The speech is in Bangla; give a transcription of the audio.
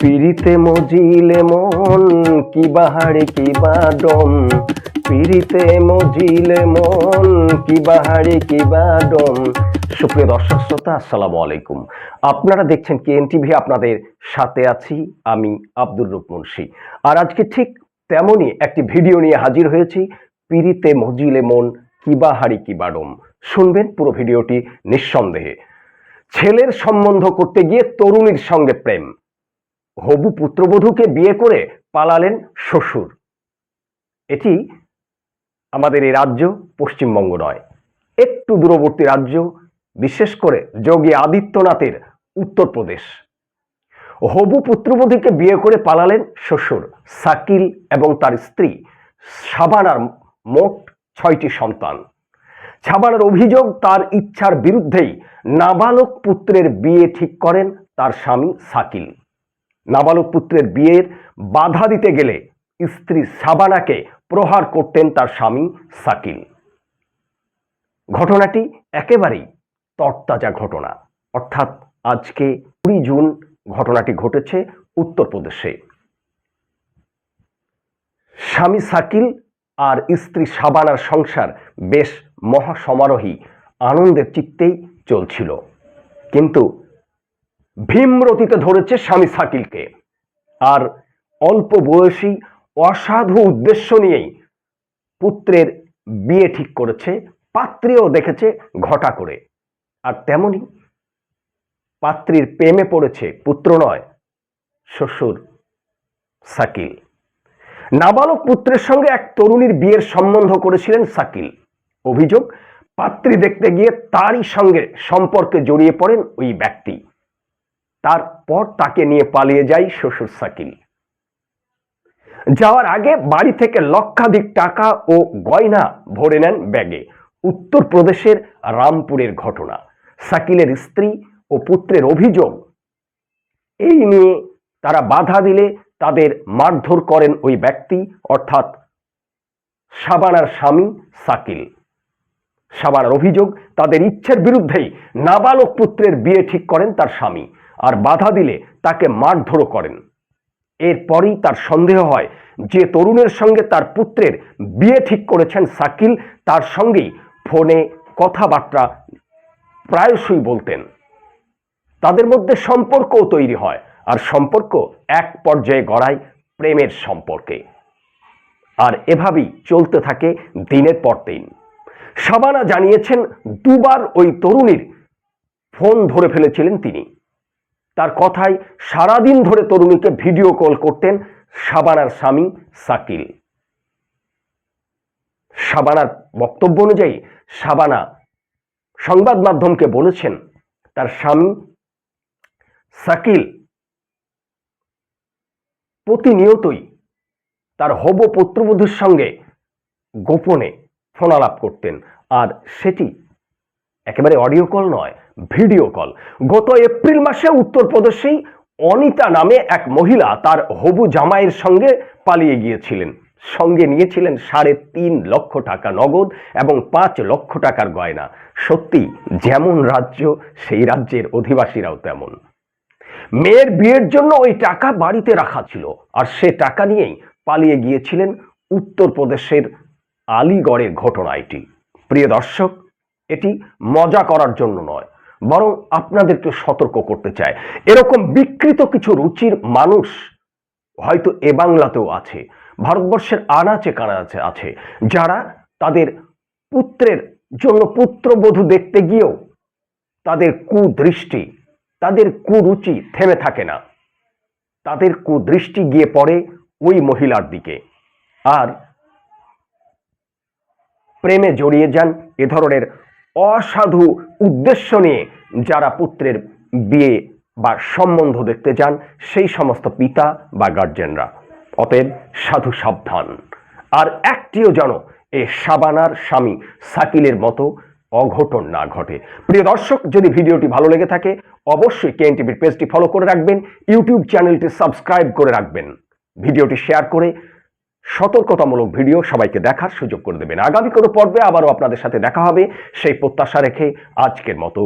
পিরিতে মজিলে মন, কি বাহারে, কি বাডম পিরিতে মজিলে মন, কি বাহারে, কি বাডম সুপ্রিয় দর্শক শ্রোতা, আসসালামু আলাইকুম। আপনারা দেখছেন কেএন টিভি আপনাদের সাথে আছি আমি আব্দুর রূপ মুন্সি। আর আজকে ঠিক তেমনই একটি ভিডিও নিয়ে হাজির হয়েছি পিরিতে মজিলে মন, কি বাহারি, কি বাডম শুনবেন পুরো ভিডিওটি নিঃসন্দেহে। ছেলের সম্বন্ধ করতে গিয়ে তরুণীর সঙ্গে প্রেম। হবু পুত্রবধূকে বিয়ে করে পালালেন শ্বশুর। এটি আমাদের এই রাজ্য পশ্চিমবঙ্গ নয়। একটু দূরবর্তী রাজ্য, বিশেষ করে যোগী আদিত্যনাথের উত্তরপ্রদেশ। হবু পুত্রবধূকে বিয়ে করে পালালেন শ্বশুর, সাকিল এবং তার স্ত্রী সাবানার মোট ছয়টি সন্তান। ছাবানার অভিযোগ, তার ইচ্ছার বিরুদ্ধেই নাবালক পুত্রের বিয়ে ঠিক করেন তার স্বামী সাকিল। নাবালক পুত্রের বিয়ের বাধা দিতে গেলে স্ত্রী সাবানাকে প্রহার করতেন তার স্বামী সাকিল। ঘটনাটি একেবারেই তরতাজা ঘটনা। অর্থাৎ আজকে কুড়ি জুন ঘটনাটি ঘটেছে উত্তরপ্রদেশে। স্বামী সাকিল আর স্ত্রী সাবানার সংসার বেশ মহাসমারোহী, আনন্দের চিত্তেই চলছিল। কিন্তু ভীমরতিতে ধরেছে স্বামী সাকিলকে। আর অল্প বয়সী অসাধু উদ্দেশ্য নিয়েই পুত্রের বিয়ে ঠিক করেছে, পাত্রীও দেখেছে ঘটা করে। আর তেমনি পাত্রীর প্রেমে পড়েছে পুত্র নয়, শ্বশুর সাকিল। নাবালক পুত্রের সঙ্গে এক তরুণীর বিয়ের সম্বন্ধ করেছিলেন সাকিল। অভিযোগ, পাত্রী দেখতে গিয়ে তারই সঙ্গে সম্পর্কে জড়িয়ে পড়েন ওই ব্যক্তি। তারপর তাকে নিয়ে পালিয়ে যায় শ্বশুর সাকিল। যাওয়ার আগে বাড়ি থেকে লক্ষাধিক টাকা ও গয়না ভরে নেন ব্যাগে। উত্তরপ্রদেশের রামপুরের ঘটনা, সাকিলের স্ত্রী ও পুত্রের অভিযোগ। এই নিয়ে তারা বাধা দিলে তাদের মারধর করেন ওই ব্যক্তি, অর্থাৎ সাবানার স্বামী সাকিল। সাবানার অভিযোগ, তাদের ইচ্ছের বিরুদ্ধেই নাবালক পুত্রের বিয়ে ঠিক করেন তার স্বামী। আর বাধা দিলে তাকে মারধরও করেন। এরপরই তার সন্দেহ হয় যে তরুণের সঙ্গে তার পুত্রের বিয়ে ঠিক করেছেন সাকিল তার সঙ্গেই ফোনে কথাবার্তা প্রায়শই বলতেন। তাদের মধ্যে সম্পর্কও তৈরি হয় আর সম্পর্ক এক পর্যায়ে গড়ায় প্রেমের সম্পর্কে। আর এভাবেই চলতে থাকে দিনের পর দিন। শাবানা জানিয়েছেন, দুবার ওই তরুণীর ফোন ধরে ফেলেছিলেন তিনি। তার কথায় সারাদিন ধরে তরুণীকে ভিডিও কল করতেন শাবানার স্বামী সাকিল। শাবানার বক্তব্য অনুযায়ী শাবানা সংবাদ মাধ্যমকে বলেছেন, তার স্বামী সাকিল প্রতিনিয়তই তার হব পুত্রবধূর সঙ্গে গোপনে ফোনালাপ করতেন। আর সেটি একেবারে অডিও কল নয় ভিডিও কল। গত এপ্রিল মাসে উত্তরপ্রদেশেই অনিতা নামে এক মহিলা তার হবু জামাইয়ের সঙ্গে পালিয়ে গিয়েছিলেন। সঙ্গে নিয়েছিলেন সাড়ে তিন লক্ষ টাকা নগদ এবং পাঁচ লক্ষ টাকার গয়না। সত্যি, যেমন রাজ্য, সেই রাজ্যের অধিবাসীরাও তেমন। মেয়ের বিয়ের জন্য ওই টাকা বাড়িতে রাখা ছিল আর সে টাকা নিয়েই পালিয়ে গিয়েছিলেন উত্তরপ্রদেশের আলিগড়ের ঘটনা এটি প্রিয় দর্শক, এটি মজা করার জন্য নয় বরং আপনাদেরকে সতর্ক করতে চায়। এরকম বিকৃত কিছু রুচির মানুষ হয়তো এ বাংলাতেও আছে, ভারতবর্ষের আনাচে কানাচে আছে, যারা তাদের পুত্রের জন্য পুত্রবধূ দেখতে গিয়েও তাদের কুদৃষ্টি, তাদের কুরুচি থেমে থাকে না। তাদের কুদৃষ্টি গিয়ে পড়ে ওই মহিলার দিকে। আর প্রেমে জড়িয়ে যান এ ধরনের অসাধু উদ্দেশ্য নিয়ে যারা পুত্রের বিয়ে বা সম্বন্ধ দেখতে যান, সেই সমস্ত পিতা বা গার্জেনরা অতএব সাধু সাবধান। আর একটিও যেন এ সাবানার স্বামী সাকিলের মতো অঘটন না ঘটে। প্রিয় দর্শক, যদি ভিডিওটি ভালো লেগে থাকে, অবশ্যই কেএন টিভির পেজটি ফলো করে রাখবেন, ইউটিউব চ্যানেলটি সাবস্ক্রাইব করে রাখবেন। ভিডিওটি শেয়ার করে সতর্কতামূলক ভিডিও সবাইকে দেখার সুযোগ করে দেবেন। আগামী কোনো পর্বে আবারও আপনাদের সাথে দেখা হবে। সেই প্রত্যাশা রেখে আজকের মতো।